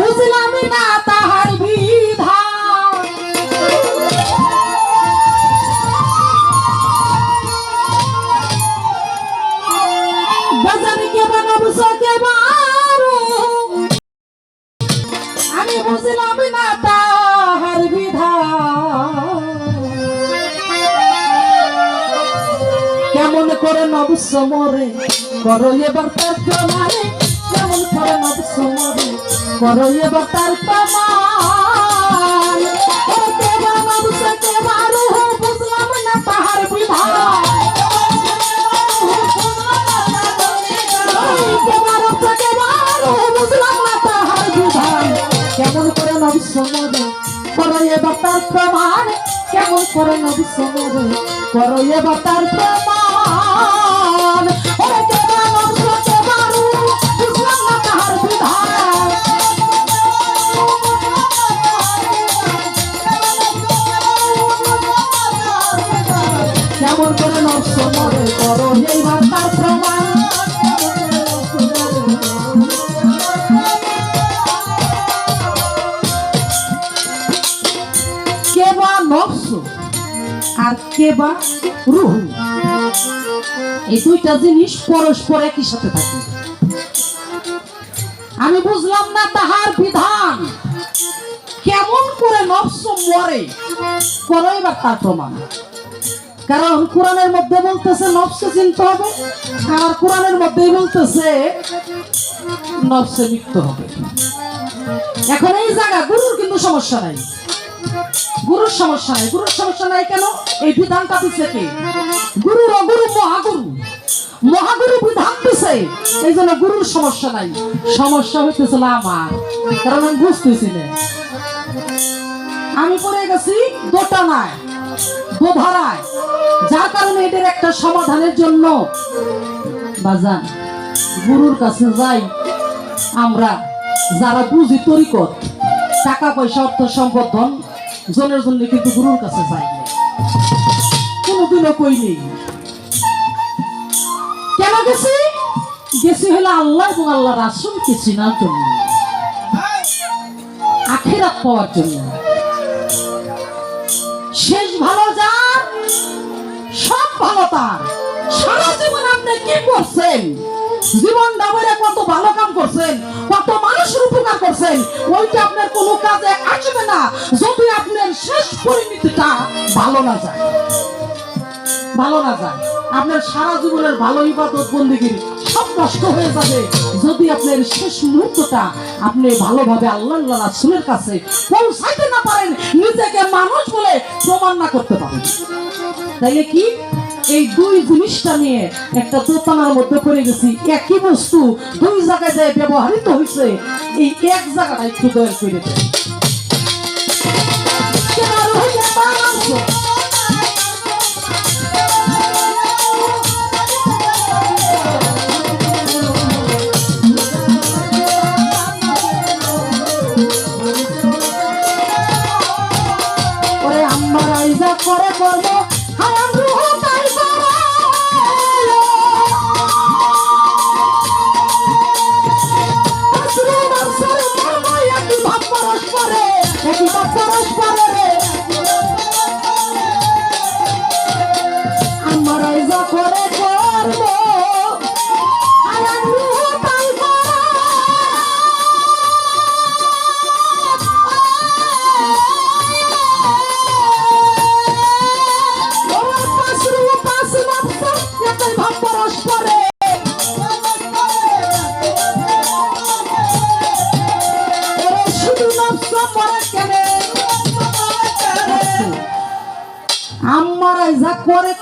বুঝলাম না তাহার বিধান। বাজারে কে বানাবো আমি কেমন করে নবস্য মরে করো কেমন করে করো এবার তার প্রমাণ বুঝলাম না তাহার বিধান। কেমন করে নবিশ্ব মরে করো এবার তার প্রমাণ। কেমন করে নবিশ্ব মরে করো এবার তার প্রমাণ। কেবা রুহ। এই দুইটা জিনিস পরস্পর একই সাথে থাকে। আমি বুঝলাম না তাহার বিধান। কেমন করে নফস মরে করো এবার তার প্রমাণ। কারণ কোরআনের মধ্যে বলতেছে, নফসে চিনতে হবে, আর কোরআনের মধ্যেই বলতেছে, নফসে মৃত্যু হবে। এখন এই জায়গা, গুরুর কিন্তু সমস্যা নাই। গুরুর সমস্যা নাই, গুরুর সমস্যা নাই কেন? এই বিধানটা দিচ্ছে কে? গুরু অগুরু মহাগুরু। মহাগুরু বিধান দিছে, এই জন্য গুরুর সমস্যা নাই। সমস্যা হইতেছিল আমার, কারণ আমি বুঝতেছি না। আমি পড়ে গেছি দোটানায়, দোধারায়। যার কারণে এদের একটা সমাধানের জন্য বাজান, গুরুর কাছে যাই। আমরা যারা বুঝি তরিকত, টাকা পয়সা, অর্থ সম্পদ, ধন জনের জন্য কিন্তু গুরুর কাছে যাই না। কোনোদিনও কই নেই। কেন গেছি? গেছি হলো আল্লাহ এবং আল্লাহ রাসুলকে চিনার জন্য। আখেরাত পাওয়ার জন্য। শেষ ভালো যার, সব ভালো তার। সারা জীবন আপনি কি করছেন? জীবন ডাবরে কত ভালো কাম করছেন, কত মানুষের উপকার করছেন, ওইটা আপনার কোনো কাজে আসবে না। যদি আপনার শেষ পরিণতিটা ভালো না যায়, ভালো না যায়, আপনার সারা জীবনের ভালো ইবাদত বন্দিগিরি সব নষ্ট হয়ে যাবে। যদি আপনার শেষ মুহূর্তটা আপনি ভালোভাবে আল্লাহ রাসূলের কাছে পৌঁছাইতে না পারেন, নিজেকে মানুষ বলে প্রমাণ না করতে পারেন। তাইলে কি? এই দুই জিনিসটা নিয়ে একটা দোতানার মধ্যে পড়ে গেছি একই বস্তু দুই জায়গায় যায় ব্যবহৃত হয়েছে, এই এক জায়গাটা একটু দয়া করে দেন।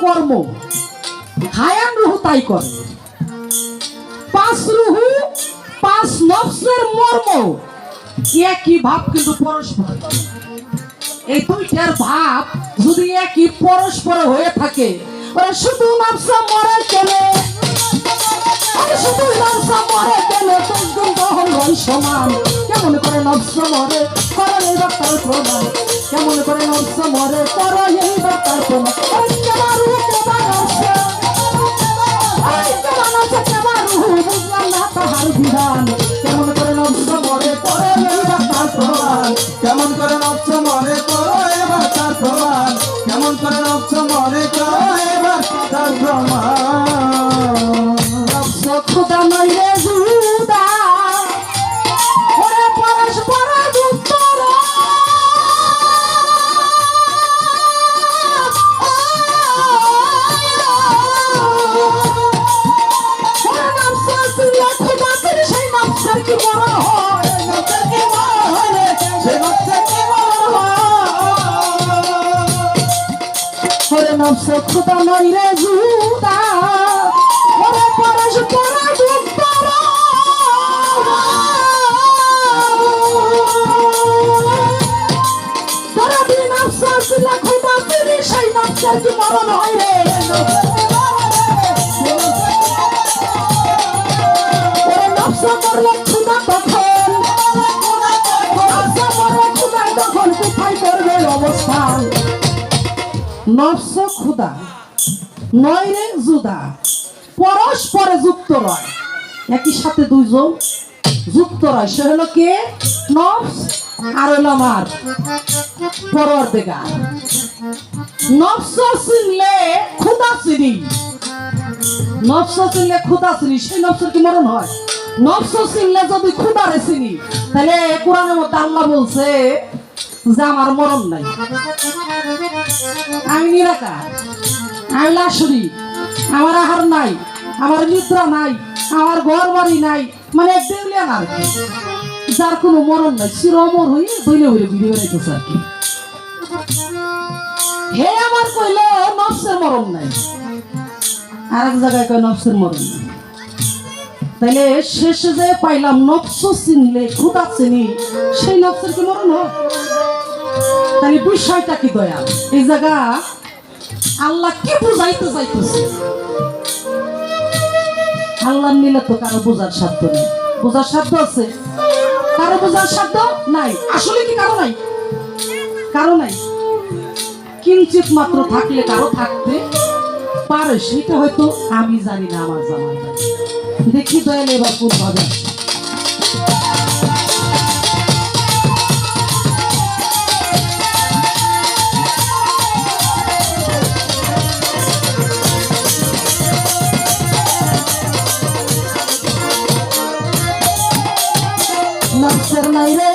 কর্ম। হায়ান রুহু তাই করে। পাঁচ রুহু, পাঁচ নফসের মর্ম। একই ভাব কিন্তু পরস্পর এই দুইটার ভাব যদি একই পরস্পর হয়ে থাকে, ওরা শুধু নফস মরে ওরে শুধু নফস মরে কেনে দুজন হয় সমান। কেমন করে নফস মরে, করো এই প্রমাণ। কেমন করে নফস মরে, করো এই বার্তার প্রমাণ। Tamam. ওরে নফস খুদা নই রে ওরে পরশ পরা দুঃখরা তোরা দিন নফস আসলে খুদা সেই নফসের কি মরণ হয় রে? ওরে নফস মরলে খুদা তখন নফস মরলে খুদা তখন কোথায় করবে অবস্থান? নফস খুদা নয় রে জুদা পরস্পরে যুক্ত রয়। একই সাথে দুইজন যুক্ত রয়। সে হলো কে? নফস আর হলো আমার পরওয়ারদিগার। নফস চিনলে খুদা চিনি। নফস চিনলে খুদা চিনি। সেই নফসের কি মরণ হয়? নফস চিনলে যদি খুদারে চিনি, তাহলে কোরআনের মধ্যে আল্লাহ বলছে যে আমার মরণ নাই। আমি নিরাকার, আমি লাশরি, আমার আহার নাই, আমার নিদ্রা নাই, আমার ঘর বাড়ি নাই মানে দেউলিয়ান আর যার কোনো মরণ নাই চিরমর হয়ে দইলে হইলে আর কি। হে আমার কইল, নফসের মরণ নাই। আর এক জায়গায় কয়, নফসের মরণ নাই। তাইলে শেষে যে পাইলাম নফস চিনলে, খুদা চিনি, সেই নফসের কি মরণ হয়? তাহলে বিষয়টা কি দয়াল এই জায়গা আল্লাহ কি বুঝাইতে চাইতেছে আল্লাহ নিলে তো কারও বোঝার সাধ্য নেই। বোঝার সাধ্য আছে? কারও বোঝার সাধ্য নাই। আসলে কি কারও নাই? কারও নাই। কিঞ্চিত মাত্র থাকলে কারও থাকতে পারে, সেটা হয়তো আমি জানি না, আমার জানা দেখি দয়াল এবার কোন ভাবে আসে। নফসের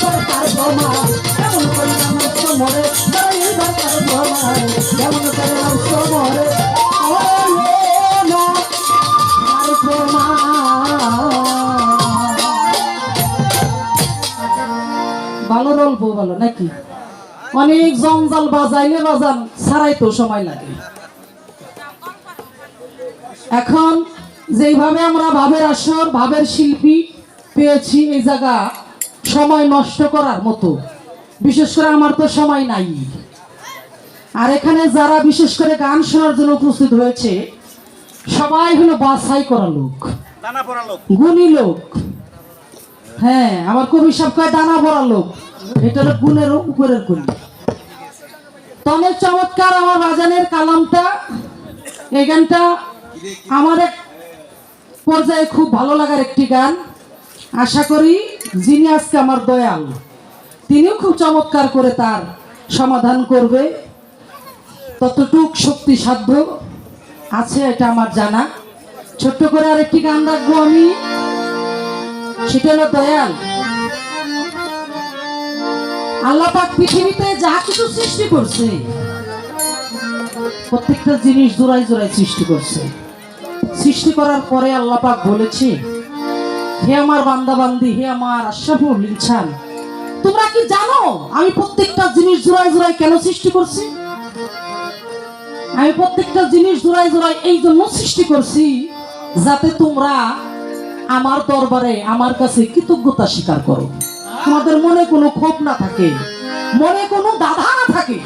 দরকার প্রমাণ ভালো রল্প ভালো নাকি? অনেক জঞ্জাল বাজাইলে বাজান ছাড়াই তো সময় লাগে। এখন যেইভাবে আমরা ভাবের আসর, ভাবের শিল্পী পেয়েছি এই জায়গা। সময় নষ্ট করার মতো। বিশেষ করে আমার তো সময় নাই। আর এখানে যারা বিশেষ করে গান শোনার জন্য উপস্থিত হয়েছে সবাই হলো বাছাই করা লোক। গুণী লোক। হ্যাঁ আমার কবি সব কয় দানা ভরা লোক। এটা হলো গুণের উপরের গুণ। তবে চমৎকার আমার বাজানের কালামটা এই গানটা আমার এক পর্যায়ে খুব ভালো লাগার একটি গান। আশা করি যিনি আজকে আমার দয়াল, তিনিও খুব চমৎকার করে তার সমাধান করবে। ততটুক শক্তি সাধ্য আছে এটা আমার জানা। ছোট্ট করে আরেকটি গান রাখব আমি। সেটা হলো দয়াল। আল্লাহ পাক পৃথিবীতে যা কিছু সৃষ্টি করছে, প্রত্যেকটা জিনিস জোড়ায় জোড়ায় সৃষ্টি করছে। সৃষ্টি করার পরে আল্লাহ পাক বলেছে হে আমার বান্দা বান্দি হে আমার ইনসান। তোমরা কি জানো আমি প্রত্যেকটা জিনিস জোড়াই জোড়াই কেন সৃষ্টি করছি? আমি প্রত্যেকটা জিনিস জোড়াই জোড়াই এই জন্য সৃষ্টি করছি যাতে তোমরা আমার দরবারে আমার কাছে কৃতজ্ঞতা স্বীকার করো। তোমাদের মনে কোনো ক্ষোভ না থাকে, মনে কোনো বাধা না থাকে।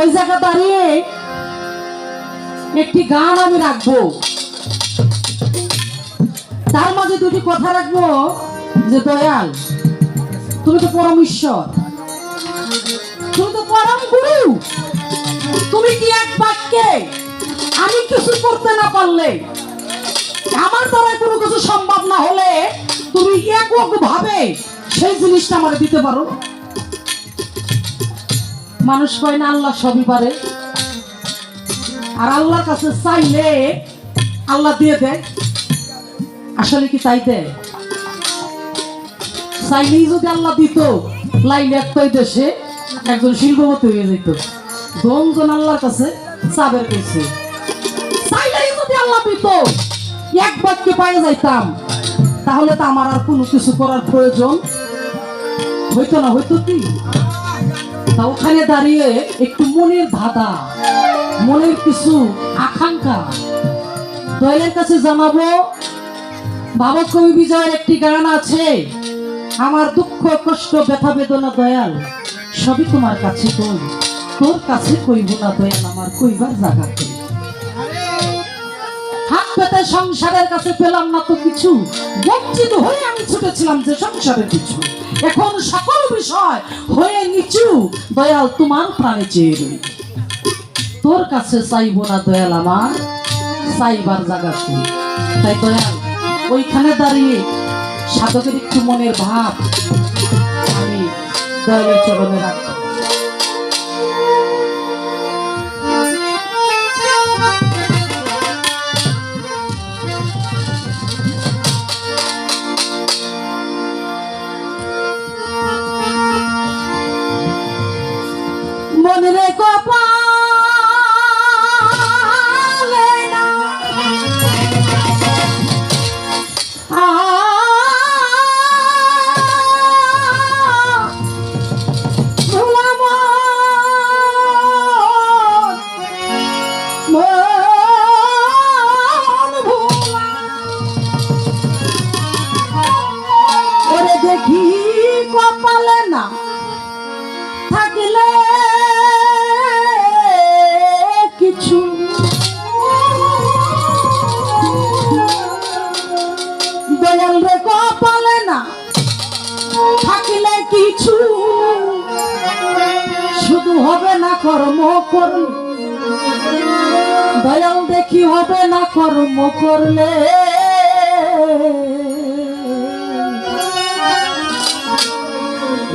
ওই জায়গা দাঁড়িয়ে একটি গান আমি রাখব। তার মাঝে দুটি কথা রাখব যে দয়াল, তুমি তো পরম ঈশ্বর। তুমি তো পরম গুরু। তুমি কি এক বাক্যে আমি কিছু করতে না পারলে, আমার দ্বারা কোনো কিছু সম্ভব না হলে তুমি একক ভাবে সেই জিনিসটা আমার দিতে পারো? মানুষ কয় না, আল্লাহ সবই পারে। আর আল্লাহর কাছে চাইলে আল্লাহ দিয়ে দেয়। আসলে কি চাইতে চাইলেই যদি আল্লাহ দিত লাইলে একটাই দেশে একজন শিল্পপতি হয়ে যেত। দমজন আল্লাহর কাছে চাবের যাইতাম, তাহলে তো আমার আর কোনো কিছু করার প্রয়োজন হইতো না, হইতো কি? তা ওখানে দাঁড়িয়ে একটু মনের ধাঁধা, মনের কিছু আকাঙ্ক্ষা, দয়ালের কাছে জানাব বাবা কবি বিজয়ের একটি গান আছে। আমার দুঃখ, কষ্ট, ব্যথা, বেদনা, দয়াল, সবই তোমার কাছে কই। তোর কাছে কইব না দয়াল, আমার কইবার জায়গা কই। হাত পেতে সংসারের কাছে পেলাম না তো কিছু। বঞ্চিত হয়ে আমি ছুটেছিলাম যে সংসারের কিছু। এখন সকল বিষয় হয়ে নিচু। দয়াল, তোমার প্রাণে চেয়ে রই তোর কাছে চাইব না দয়াল, আমার চাইবার জায়গা কই। তাই দয়াল ওইখানে দাঁড়িয়ে সাধকের একটু মনের ভাব আমি দয়ালের চরণে রাখব।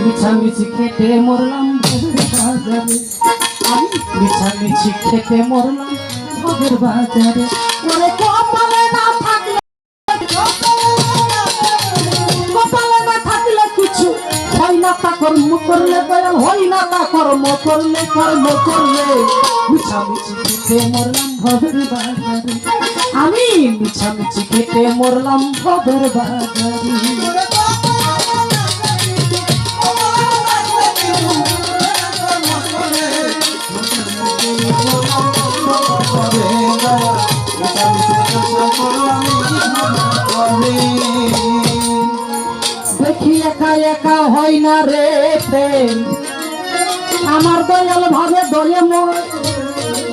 মিছামিছি খেতে মরলাম বাজারে। আমি মিছামিছি খেতে মরলাম, ভোগের বাজারে। কর্ম করলে দয়াল না তা কর্ম করলে কর্ম করলে। মিছামিছি মরলাম বাজারে। আমি মিছামিছি মরলাম বাজারে। দেখি একা একা হয় না আমার দয়াল ভাবে মোর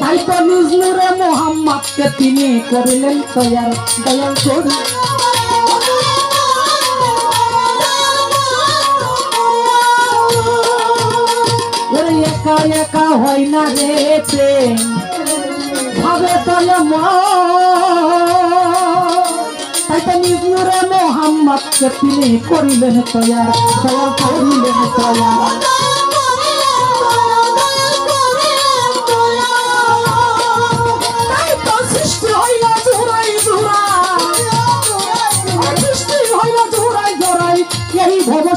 তাই তো নিজ মোহাম্মদকে তিনি করিলেন তৈয়ার। দয়াল করি একা হয় না রে ভাবে দয়ে মোর নূরে মোহাম্মদকে তিনি করিলেন তৈয়ার দয়াল করিলেন তৈয়ার।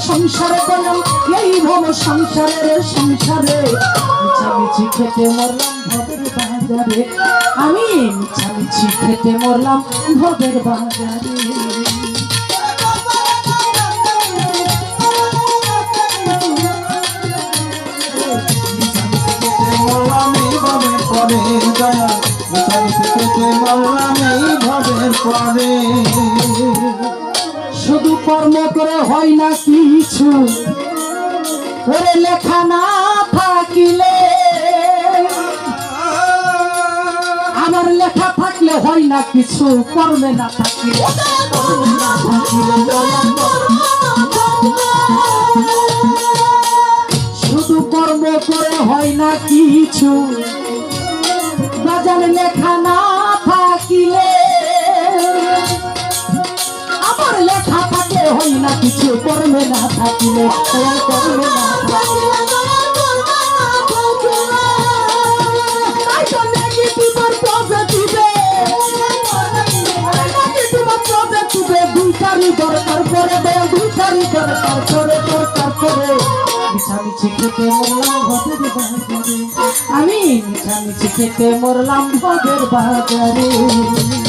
সংসারে রকম সংসারের সংসারে মিছামিছি খেতে মরলাম ভবের বাজারে। আমি মিছামিছি খেতে মরলাম ভবের বাজারে। শুধু কর্ম করে হয় না কিছু। ওরে লেখা না থাকিলে আমার লেখা থাকলে হয় না কিছু কর্মে না থাকিলে। শুধু কর্ম করে হয় না কিছু। বাজার লেখা না থাকিলে হই না কিছু করবে না থাকিলে করবে না থাকিলে তাই তো negative আর positive negative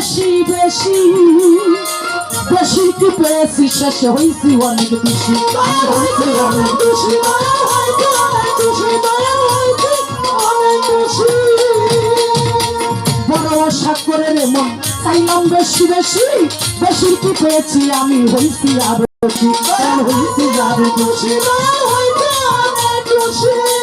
বেশি বেশি বেশি কি পেয়েছি শেষে? হয়েছি অনেক বেশি। হয়েছি অনেক বেশি বেশি বেশি। বড় আশা করে রে মন চাইলাম বেশি বেশি বেশি কি পেয়েছি আমি? হয়েছি আরও বেশি হয়েছি আরও বেশি। হয়েছি অনেক বেশি।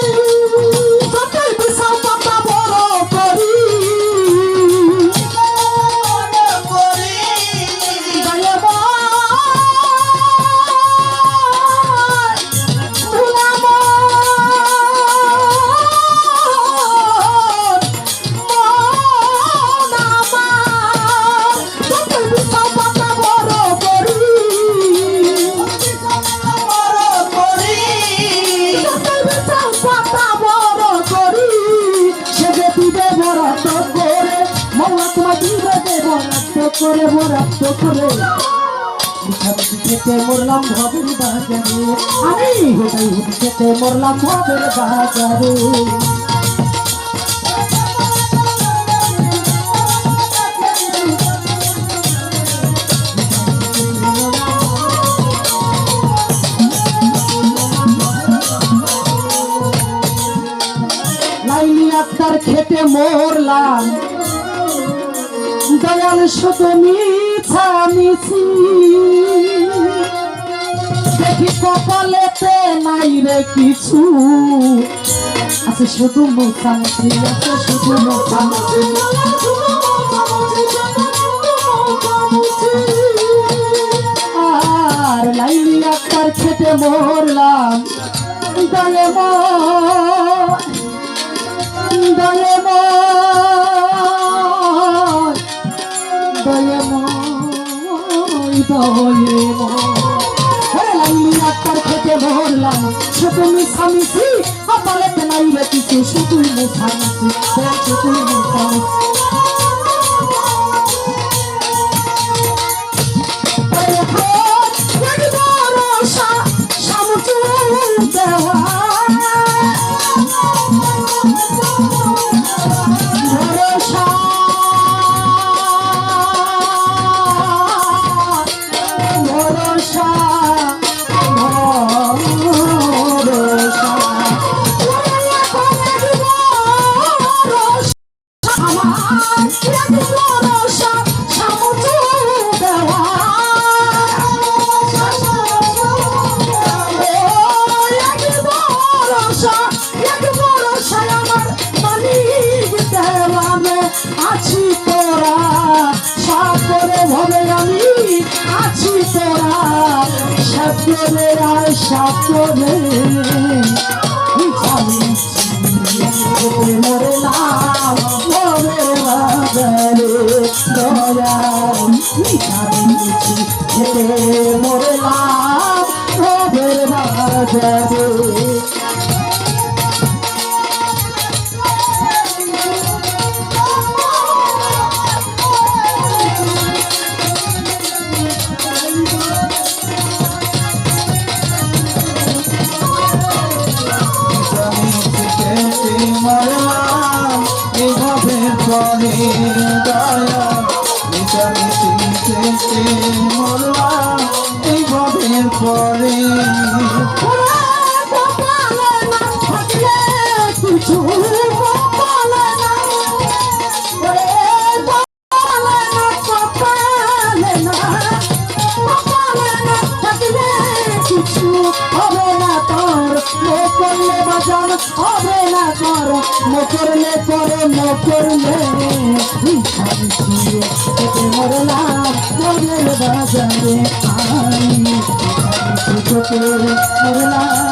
খেতে মরলাম ভবের বাজারে। আমি হোটাই হুটি খেতে মরলাম ভবের বাজারে। লাইনি খেতে মরলাম দয়াল শুধু মিছা মিছি। দেখি কপালেতে নাই রে কিছু। আছে শুধু মোছামুছি আছে শুধু মোছামুছি আর লাইনি আক্তার খেতে মরলাম। দলে দলে দলে দলে লাইনি আক্তার খেতে মরলাম শুধু মিশামিশি কপালেতে নাই রে কিছু শুধুই মোছামিশি শুধুই মোছামিশি হবে না কর মকরলে কর মকরলে মরলাম মরল বাজারে আমি মরলাম